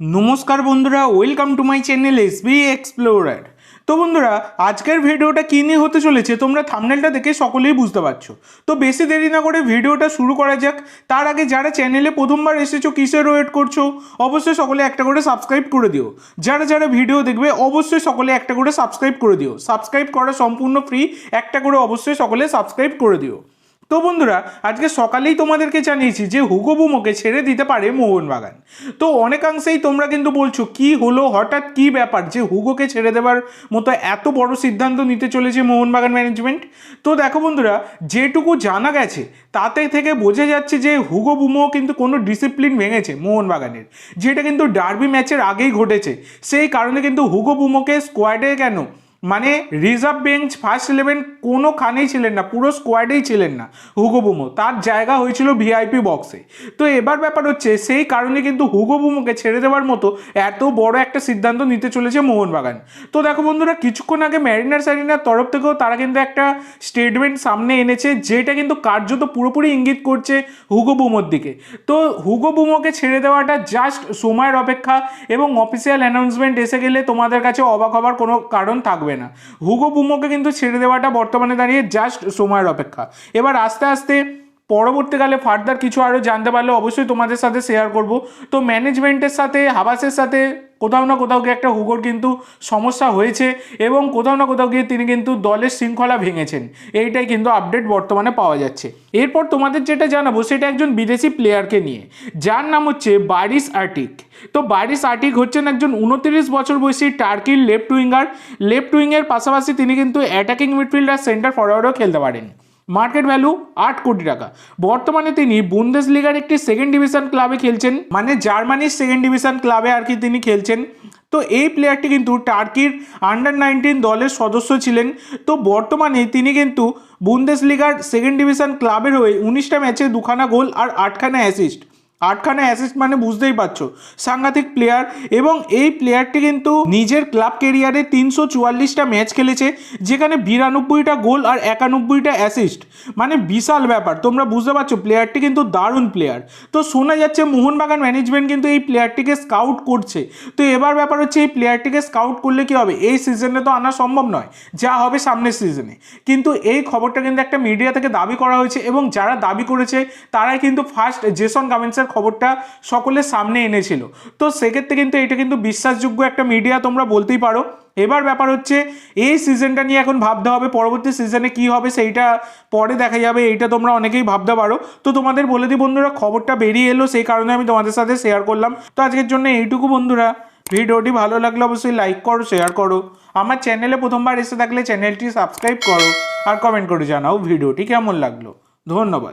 নমস্কার বন্ধুরা welcome to my channel S B explorer তো বন্ধুরা, আজকের ভিডিওটা কী নিয়ে হতে চলেছে তোমরা থামনেলটা দেখে সকলেই বুঝতে পারছ। তো বেশি দেরি না করে ভিডিওটা শুরু করা যাক। তার আগে যারা চ্যানেলে প্রথমবার এসেছ কিসের ওয়েট করছ, অবশ্যই সকলে একটা করে সাবস্ক্রাইব করে দিও। যারা যারা ভিডিও দেখবে, অবশ্যই সকলে একটা করে সাবস্ক্রাইব করে দিও। সাবস্ক্রাইব করা সম্পূর্ণ ফ্রি একটা করে অবশ্যই সকলে সাবস্ক্রাইব করে দিও। তো বন্ধুরা, আজকে সকালেই তোমাদেরকে জানিয়েছি যে হুগো বুমোকে ছেড়ে দিতে পারে মোহনবাগান। তো অনেকাংশেই তোমরা কিন্তু বলছো, কি হলো, হঠাৎ কি ব্যাপার যে হুগোকে ছেড়ে দেওয়ার মতো এত বড় সিদ্ধান্ত নিতে চলেছে মোহনবাগান ম্যানেজমেন্ট? তো দেখো বন্ধুরা, যেটুকু জানা গেছে, তাতে থেকে বোঝা যাচ্ছে যে হুগো বুমো কিন্তু কোনো ডিসিপ্লিন ভেঙেছে মোহনবাগানের, যেটা কিন্তু ডার্বি ম্যাচের আগেই ঘটেছে। সেই কারণে কিন্তু হুগো বুমোকে স্কোয়াডে কেন মানে রিজার্ভ বেঞ্চ ফার্স্ট ইলেভেন কোনোখানেই ছিলেন না, পুরো স্কোয়াডেই ছিলেন না, হুগো বুমো। তার জায়গা হয়েছিল ভিআইপি বক্সে তো এবার ব্যাপার হচ্ছে, সেই কারণে কিন্তু হুগো বুমোকে ছেড়ে দেওয়ার মতো এত বড় একটা সিদ্ধান্ত নিতে চলেছে মোহনবাগান। তো দেখো বন্ধুরা, কিছুক্ষণ আগে ম্যারিনার স্যারিনার তরফ থেকেও তারা কিন্তু একটা স্টেটমেন্ট সামনে এনেছে, যেটা কিন্তু কার্যত পুরোপুরি ইঙ্গিত করছে হুগো বুমোর দিকে। তো হুগো বুমোকে ছেড়ে দেওয়াটা জাস্ট সময়ের অপেক্ষা এবং অফিসিয়াল অ্যানাউন্সমেন্ট এসে গেলে তোমাদের কাছে অবাক হবার কোনো কারণ থাকবে না। হুগো বুমোকে কিন্তু ছেড়ে দেওয়াটা বর্তমানে দাঁড়িয়ে জাস্ট সময়ের অপেক্ষা। এবার আস্তে আস্তে পরবর্তীকালে ফার্দার কিছু আরও জানতে পারলে অবশ্যই তোমাদের সাথে শেয়ার করব। তো ম্যানেজমেন্টের সাথে, হাবাসের সাথে কোথাও না কোথাও গিয়ে একটা হুগোর কিন্তু সমস্যা হয়েছে এবং কোথাও না কোথাও গিয়ে তিনি কিন্তু দলের শৃঙ্খলা ভেঙেছেন। এইটাই কিন্তু আপডেট বর্তমানে পাওয়া যাচ্ছে। এরপর তোমাদের যেটা জানাব, সেটা একজন বিদেশি প্লেয়ারকে নিয়ে। যার নাম হচ্ছে বারিস আর্টিক। তো বারিস আর্টিক হচ্ছেন একজন উনত্রিশ বছর বয়সী টার্কির লেফট উইঙ্গার। লেফট উইংয়ের পাশাপাশি তিনি কিন্তু অ্যাটাকিং মিডফিল্ডার সেন্টার ফরওয়ার্ডও খেলতে পারেন। মার্কেট ভ্যালু আট কোটি টাকা। বর্তমানে তিনি বুন্দেস লিগার একটি সেকেন্ড ডিভিশন ক্লাবে খেলছেন মানে জার্মানির সেকেন্ড ডিভিশন ক্লাবে আর কি তিনি খেলছেন। তো এই প্লেয়ারটি কিন্তু টার্কির আন্ডার নাইনটিন দলের সদস্য ছিলেন। তো বর্তমানে তিনি কিন্তু বুন্দেস লিগার সেকেন্ড ডিভিশন ক্লাবের হয়ে উনিশটা ম্যাচে দুখানা গোল আর আটখানা অ্যাসিস্ট আটখানা অ্যাসিস্ট মানে বুঝতেই পারছ। সাংঘাতিক প্লেয়ার এবং এই প্লেয়ারটি কিন্তু নিজের ক্লাব কেরিয়ারে তিনশো চুয়াল্লিশটা ম্যাচ খেলেছে, যেখানে বিরানব্বইটা গোল আর একানব্বইটা অ্যাসিস্ট মানে বিশাল ব্যাপার, তোমরা বুঝতে পারছ প্লেয়ারটি কিন্তু দারুণ প্লেয়ার তো শোনা যাচ্ছে মোহনবাগান ম্যানেজমেন্ট কিন্তু এই প্লেয়ারটিকে স্কাউট করছে। তো এবার ব্যাপার হচ্ছে এই প্লেয়ারটিকে স্কাউট করলে কি হবে? এই সিজনে তো আনা সম্ভব নয়, যা হবে সামনের সিজনে কিন্তু এই খবরটা কিন্তু একটা মিডিয়া থেকে দাবি করা হয়েছে এবং যারা দাবি করেছে, তারাই কিন্তু ফার্স্ট জেসন কামেন্সের খবরটা সকলের সামনে এনেছিল। তো সেক্ষেত্রে কিন্তু এটা কিন্তু বিশ্বাসযোগ্য একটা মিডিয়া তোমরা বলতেই পারো। এবার ব্যাপার হচ্ছে, এই সিজনটা নিয়ে এখন ভাবতে হবে, পরবর্তী সিজনে কি হবে সেইটা পরে দেখা যাবে, এইটা তোমরা অনেকেই ভাবতে পারো। তো তোমাদের বলে দিই বন্ধুরা, খবরটা বেরিয়ে এলো, সেই কারণে আমি তোমাদের সাথে শেয়ার করলাম। তো আজকের জন্য এইটুকু বন্ধুরা। ভিডিওটি ভালো লাগলে অবশ্যই লাইক করো শেয়ার করো। আমার চ্যানেলে প্রথমবার এসে থাকলে চ্যানেলটি সাবস্ক্রাইব করো। আর কমেন্ট করে জানাও ভিডিওটি কেমন লাগল। ধন্যবাদ।